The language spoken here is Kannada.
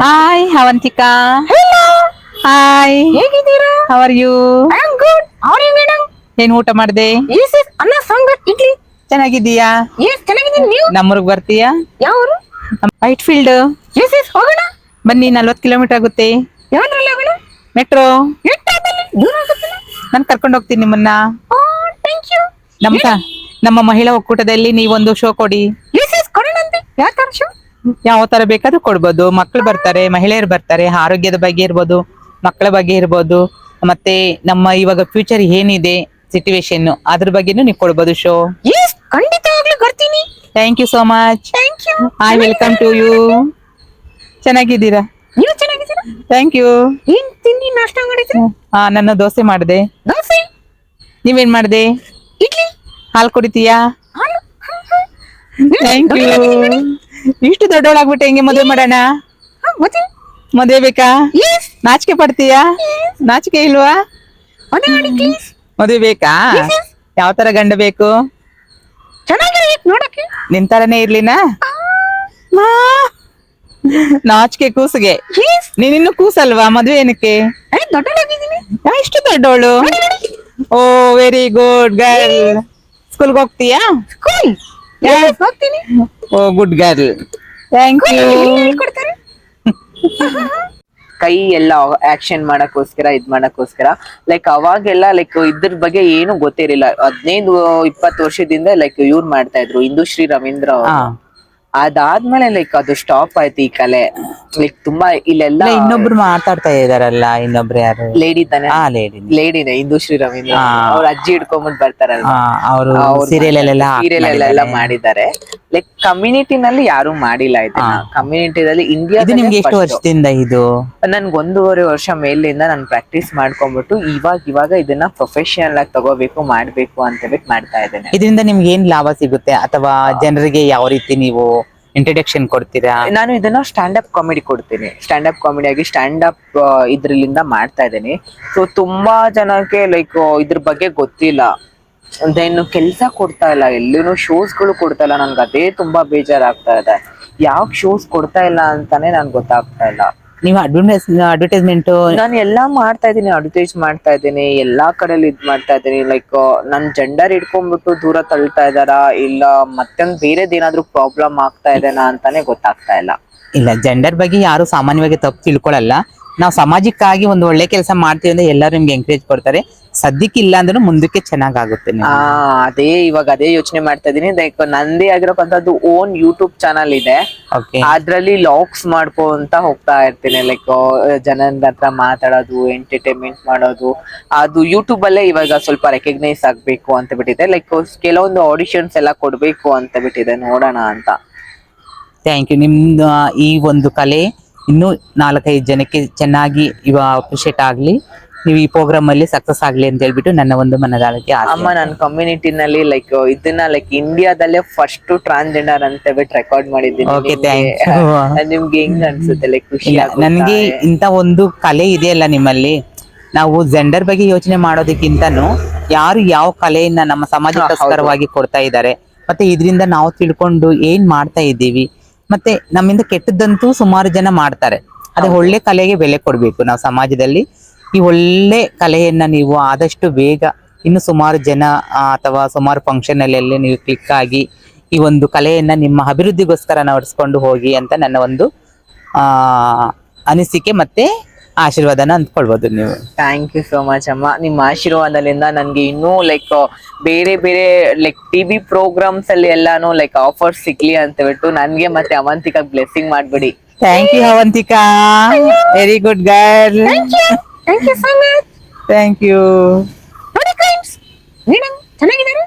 ಹಾಯ್ ಅವಂತಿಕಾ ಹಾಯ್ ಹೇಗಿದ್ದೀರಾ? How are you I am good are you madam ಏನ್ ಊಟ ಮಾಡ್ದೆ? ಎಸ್ ಎಸ್ ಅನ್ನ ಸಾಂಬಾರ್ ಇಡ್ಲಿ. ಚೆನ್ನಾಗಿದ್ದೀಯಾ? ಎಸ್ ಚೆನ್ನಾಗಿದ್ದೀನಿ. ನೀವು? ನಮ್ಮೂರ್ಗ್ ಬರ್ತೀಯಾ? ಯಾವರು ವೈಟ್ ಫೀಲ್ಡ್ ಎಸ್ ಎಸ್ ಹೋಗೋಣ. ಬನ್ನಿ ನಲ್ವತ್ತು ಕಿಲೋಮೀಟರ್ ಆಗುತ್ತೆ. ಯಾವ್ದ್ರಲ್ಲಿ ಹೋಗೋಣ? ಮೆಟ್ರೋ ದೂರ ಆಗುತ್ತಲ್ಲ? ನಾನು ಕರ್ಕೊಂಡು ಹೋಗ್ತೀನಿ ನಿಮ್ಮನ್ನ. ಥ್ಯಾಂಕ್ ಯು ನಮ್ಮ ನಮ್ಮ ಮಹಿಳಾ ಒಕ್ಕೂಟದಲ್ಲಿ ನೀವೊಂದು ಶೋ ಕೊಡಿ. ಎಸ್ ಎಸ್ ಕೊಡೋಣಂತೆ ಯಾವ ತರ ಶೋ ಯಾವ ತರ ಬೇಕಾದ್ರೂ ಕೊಡ್ಬೋದು. ಮಕ್ಳು ಬರ್ತಾರೆ ಮಹಿಳೆಯರು ಬರ್ತಾರೆ ಆರೋಗ್ಯದ ಬಗ್ಗೆ ಇರ್ಬೋದು ಮಕ್ಕಳ ಬಗ್ಗೆ ಇರ್ಬೋದು ಮತ್ತೆ ನಮ್ಮ ಇವಾಗ ಫ್ಯೂಚರ್ ಏನಿದೆ ಸಿಚುವೇಶನ್ ಅದ್ರ ಬಗ್ಗೆನೂ ನೀವು ಕೊಡ್ಬೋದು ಶೋ. ಖಂಡಿತವಾಗ್ಲೂ ಬರ್ತೀನಿ thank you so much thank you I welcome to you ಚೆನ್ನಾಗಿದ್ದೀರಾ? ನೀವು ಚೆನ್ನಾಗಿದ್ದೀರಾ? ಥ್ಯಾಂಕ್ ಯು ಏನ್ ತಿಂಡಿ ನಾಷ್ಟ ಮಾಡಿದ್ರಿ? ಹಾ ನನ್ನ ದೋಸೆ ಮಾಡಿದೆ. ದೋಸೆ? ನೀವೇನ್ ಮಾಡಿದೆ? ಇಡ್ಲಿ. ಹಾಲು ಕುಡಿತೀಯಾ? ಥ್ಯಾಂಕ್ ಯು ಇಷ್ಟು ದೊಡ್ಡವಳಾಗ್ಬಿಟ್ಟೆ ಹೆಂಗೆ ಮದುವೆ ಮಾಡೋಣ? ಮತ್ತೆ ಮದುವೆ. ಬೇಕಾ? ನಾಚಿಕೆ ಪಡ್ತೀಯಾ? ನಾಚಿಕೆ ಇಲ್ವಾ? ಮದುವೆ ಬೇಕಾ? ಯಾವ ತರ ಗಂಡ ಬೇಕು? ಚೆನ್ನಾಗಿರ್ಬೇಕು ನೋಡಕ್ಕೆ. ನಿನ್ ತರನೇ ಇರ್ಲಿನ? ನಾಚಿಕೆ ಕೂಸಿಗೆ. ನೀನಿನ್ನು ಕೂಸಲ್ವಾ ಮದುವೆ ಏನಕ್ಕೆ? ಇಷ್ಟು ದೊಡ್ಡವಳು? ಓ ವೆರಿ ಗುಡ್ ಗರ್ಲ್ ಸ್ಕೂಲ್ಗೆ ಹೋಗ್ತೀಯಾ? ಸ್ಕೂಲ್ ಹೋಗ್ತೀನಿ. Oh good girl. Thank you ಕೈ ಎಲ್ಲ ಆಕ್ಷನ್ ಮಾಡಕ್ಕೋಸ್ಕರ ಇದ್ ಮಾಡಕ್ಕೋಸ್ಕರ. ಲೈಕ್ ಅವಾಗೆಲ್ಲ ಲೈಕ್ ಇದ್ರ ಬಗ್ಗೆ ಏನು ಗೊತ್ತಿರಲಿಲ್ಲ. ಹದಿನೈದು ಇಪ್ಪತ್ತು ವರ್ಷದಿಂದ ಲೈಕ್ ಇವ್ರು ಮಾಡ್ತಾ ಇದ್ರು. ಇಂದುಶ್ರೀ ರವೀಂದ್ರ ಅವ್ರು. ಅದಾದ್ಮೇಲೆ ಲೈಕ್ ಅದು ಸ್ಟಾಪ್ ಆಯ್ತು ಈ ಕಲೆ. ಲೈಕ್ ತುಂಬಾ ಇಲ್ಲೆಲ್ಲ ಇಲ್ಲ, ಇನ್ನೊಬ್ರು ಮಾತಾಡ್ತಾ ಇದಾರಲ್ಲ ಇನ್ನೊಬ್ರು ಯಾರು? ಲೇಡಿ ತಾನೆ? ಹಾ ಲೇಡಿ ಲೇಡಿನೇ ಇಂದುಶ್ರೀ ರವೀಂದ್ರ. ಹಾ. ಅವ್ರ ಅಜ್ಜಿ ಹಿಡ್ಕೊಂಡ್ಬಿಟ್ಟು ಬರ್ತಾರಲ್ಲ ಅವರು ಸೀರಿಯಲ್ ಸೀರಿಯಲ್ ಎಲ್ಲ ಮಾಡಿದ್ದಾರೆ. ಲೈಕ್ ಕಮ್ಯುನಿಟಿನಲ್ಲಿ ಯಾರು ಮಾಡಿಲ್ಲ ಇದನ್ನ ಕಮ್ಯುನಿಟಿದಲ್ಲಿ ಇದು ಇಂಡಿಯಾ ನಿಮ್ಗೆ ಎಷ್ಟು ವರ್ಷದಿಂದ ಇದು? ನನ್ಗೆ ಒಂದೂವರೆ ವರ್ಷ ಮೇಲಿಂದ ನಾನು ಪ್ರಾಕ್ಟೀಸ್ ಮಾಡ್ಕೊಂಡ್ಬಿಟ್ಟು ಇವಾಗ ಇವಾಗ ಇದನ್ನ ಪ್ರೊಫೆಷನಲ್ ಆಗಿ ತಗೋಬೇಕು ಮಾಡ್ಬೇಕು ಅಂತ ಹೇಳ್ಬಿಟ್ಟು ಮಾಡ್ತಾ ಇದ್ದೇನೆ. ಇದರಿಂದ ನಿಮ್ಗೆ ಏನ್ ಲಾಭ ಸಿಗುತ್ತೆ? ಅಥವಾ ಜನರಿಗೆ ಯಾವ ರೀತಿ ನೀವು ಇಂಟ್ರಡಕ್ಷನ್ ಕೊಡ್ತೀರಾ? ನಾನು ಇದನ್ನ ಸ್ಟ್ಯಾಂಡ್ ಅಪ್ ಕಾಮಿಡಿ ಕೊಡ್ತೀನಿ. ಸ್ಟ್ಯಾಂಡ್ ಅಪ್ ಕಾಮಿಡಿ ಆಗಿ ಸ್ಟ್ಯಾಂಡ್ ಅಪ್ ಇದ್ರಲ್ಲಿಂದ ಮಾಡ್ತಾ ಇದ್ದೀನಿ. ಸೊ ತುಂಬಾ ಜನಕ್ಕೆ ಲೈಕ್ ಇದ್ರ ಬಗ್ಗೆ ಗೊತ್ತಿಲ್ಲ. ದೆನ್ ಕೆಲಸ ಕೊಡ್ತಾ ಇಲ್ಲ ಎಲ್ಲೂ ಶೋಸ್ಗಳು ಕೊಡ್ತಾ ಇಲ್ಲ ನನ್ಗೆ ಅದೇ ತುಂಬಾ ಬೇಜಾರಾಗ್ತಾ ಇದೆ. ಯಾವ ಶೋಸ್ ಕೊಡ್ತಾ ಇಲ್ಲ ಅಂತಾನೆ ನನ್ಗೆ ಗೊತ್ತಾಗ್ತಾ ಇಲ್ಲ. ನೀವು ಅಡ್ವರ್ಟೈಸ್ ಅಡ್ವರ್ಟೈಸ್ಮೆಂಟ್ ನಾನು ಎಲ್ಲಾ ಮಾಡ್ತಾ ಇದ್ದೀನಿ ಅಡ್ವರ್ಟೈಸ್ ಮಾಡ್ತಾ ಇದ್ದೀನಿ ಎಲ್ಲಾ ಕಡೆಲಿ ಇದ್ ಮಾಡ್ತಾ ಇದ್ದೀನಿ ಲೈಕ್ ನನ್ ಜೆಂಡರ್ ಇಟ್ಕೊಂಡ್ಬಿಟ್ಟು ದೂರ ತಳ್ತಾ ಇದಾರಾ ಇಲ್ಲ ಮತ್ತೊಂದ್ ಬೇರೆದೇನಾದ್ರೂ ಪ್ರಾಬ್ಲಮ್ ಆಗ್ತಾ ಇದೇನಾ ಅಂತಾನೆ ಗೊತ್ತಾಗ್ತಾ ಇಲ್ಲ. ಇಲ್ಲ ಜೆಂಡರ್ ಬಗ್ಗೆ ಯಾರು ಸಾಮಾನ್ಯವಾಗಿ ತಪ್ಪು ತಿಳ್ಕೊಳಲ್ಲ. ನಾವು ಸಮಾಜಕ್ಕಾಗಿ ಒಂದು ಒಳ್ಳೆ ಕೆಲಸ ಮಾಡ್ತೀವಿ ಅಂದ್ರೆ ಎಲ್ಲರೂ ನಿಮ್ಗೆ ಎಂಕರೇಜ್ ಕೊಡ್ತಾರೆ. ಸದ್ಯಕ್ಕೆ ಇಲ್ಲ ಅಂದ್ರೂ ಮುಂದಕ್ಕೆ ಚೆನ್ನಾಗಾಗುತ್ತೆ ಆ ಅದೇ ಇವಾಗ ಅದೇ ಯೋಚನೆ ಮಾಡ್ತಾ ಇದೀನಿ. ಲೈಕ್ ನಂದೇ ಆಗಿರೋಂತದ್ದು ಓನ್ ಯೂಟ್ಯೂಬ್ ಚಾನಲ್ ಇದೆ. ಓಕೆ ಅದ್ರಲ್ಲಿ ಲಾಕ್ಸ್ ಮಾಡ್ಕೊಂತ ಹೋಗ್ತಾ ಇರ್ತೀನಿ. ಲೈಕ್ ಜನರ ಹತ್ರ ಮಾತಾಡೋದು ಎಂಟರ್ಟೈನ್ಮೆಂಟ್ ಮಾಡೋದು. ಅದು ಯೂಟ್ಯೂಬ್ ಅಲ್ಲೇ ಇವಾಗ ಸ್ವಲ್ಪ ರೆಕಗ್ನೈಸ್ ಆಗ್ಬೇಕು ಅಂತ ಬಿಟ್ಟಿದೆ. ಲೈಕ್ ಕೆಲವೊಂದು ಆಡಿಷನ್ಸ್ ಎಲ್ಲ ಕೊಡ್ಬೇಕು ಅಂತ ಬಿಟ್ಟಿದೆ. ನೋಡೋಣ ಅಂತ. ಥ್ಯಾಂಕ್ ಯು ನಿಮ್ದು ಈ ಒಂದು ಕಲೆ ಇನ್ನೂ ನಾಲ್ಕೈದು ಜನಕ್ಕೆ ಚೆನ್ನಾಗಿ ಇವ ಅಪ್ರಿಷಿಯೇಟ್ ಆಗ್ಲಿ ನೀವು ಈ ಪ್ರೋಗ್ರಾಮ್ ಅಲ್ಲಿ ಸಕ್ಸಸ್ ಆಗ್ಲಿ ಅಂತ ಹೇಳ್ಬಿಟ್ಟು ನನ್ನ ಒಂದು ಮನದಾಳಕ್ಕೆ. ಅಮ್ಮ ನನ್ನ ಕಮ್ಯುನಿಟಿನಲ್ಲಿ ಲೈಕ್ ಇದನ್ನ ಲೈಕ್ ಇಂಡಿಯಾದಲ್ಲೇ ಫಸ್ಟ್ ಟ್ರಾನ್ಸ್ಜೆಂಡರ್ ಅಂತ ಹೇಳ್ಬಿಟ್ಟು ರೆಕಾರ್ಡ್ ಮಾಡಿದ್ದೀನಿ ಓಕೆ you. ನಿಮ್ಗೆ ಹೆಂಗ್ ಅನ್ಸುತ್ತೆ ಲೈಕ್ ಖುಷಿ? ನನಗೆ ಇಂಥ ಒಂದು ಕಲೆ ಇದೆಯಲ್ಲ ನಿಮ್ಮಲ್ಲಿ ನಾವು ಜೆಂಡರ್ ಬಗ್ಗೆ ಯೋಚನೆ ಮಾಡೋದಕ್ಕಿಂತನು ಯಾರು ಯಾವ ಕಲೆಯನ್ನ ನಮ್ಮ ಸಮಾಜಕ್ಕೋಸ್ಕರವಾಗಿ ಕೊಡ್ತಾ ಇದ್ದಾರೆ ಮತ್ತೆ ಇದರಿಂದ ನಾವು ತಿಳ್ಕೊಂಡು ಏನ್ ಮಾಡ್ತಾ ಇದ್ದೀವಿ ಮತ್ತೆ ನಮ್ಮಿಂದ ಕೆಟ್ಟದ್ದಂತೂ ಸುಮಾರು ಜನ ಮಾಡ್ತಾರೆ. ಅದೇ ಒಳ್ಳೆ ಕಲೆಗೆ ಬೆಲೆ ಕೊಡ್ಬೇಕು ನಾವು ಸಮಾಜದಲ್ಲಿ. ಈ ಒಳ್ಳೆ ಕಲೆಯನ್ನ ನೀವು ಆದಷ್ಟು ಬೇಗ ಇನ್ನು ಸುಮಾರು ಜನ ಅಥವಾ ಸುಮಾರು ಫಂಕ್ಷನ್ ಅಲ್ಲೆಲ್ಲ ನೀವು ಕ್ಲಿಕ್ ಆಗಿ ಈ ಒಂದು ಕಲೆಯನ್ನ ನಿಮ್ಮ ಅಭಿವೃದ್ಧಿಗೋಸ್ಕರ ನಡ್ಸ್ಕೊಂಡು ಹೋಗಿ ಅಂತ ನನ್ನ ಒಂದು ಆ ಅನಿಸಿಕೆ ಮತ್ತೆ ಆಶೀರ್ವಾದನ ಅಂದ್ಕೊಳ್ಬೋದು ನೀವು. ಥ್ಯಾಂಕ್ ಯು ಸೋ ಮಚ್ ಅಮ್ಮ. ನಿಮ್ಮ ಆಶೀರ್ವಾದದಿಂದ ನನ್ಗೆ ಇನ್ನೂ ಲೈಕ್ ಬೇರೆ ಬೇರೆ ಲೈಕ್ ಟಿವಿ ಪ್ರೋಗ್ರಾಮ್ಸ್ ಅಲ್ಲಿ ಎಲ್ಲಾನು ಲೈಕ್ ಆಫರ್ ಸಿಗ್ಲಿ ಅಂತ ಹೇಳ್ಬಿಟ್ಟು ನನ್ಗೆ ಮತ್ತೆ ಅವಂತಿಕ ಬ್ಲೆಸ್ಸಿಂಗ್ ಮಾಡ್ಬಿಡಿ. Thank you Avantika. Very good girl thank you so much thank you ನೋಡಿ ಫ್ರೆಂಡ್ಸ್ ಮೇಡಮ್ ಚೆನ್ನಾಗಿದ್ದಾರೆ?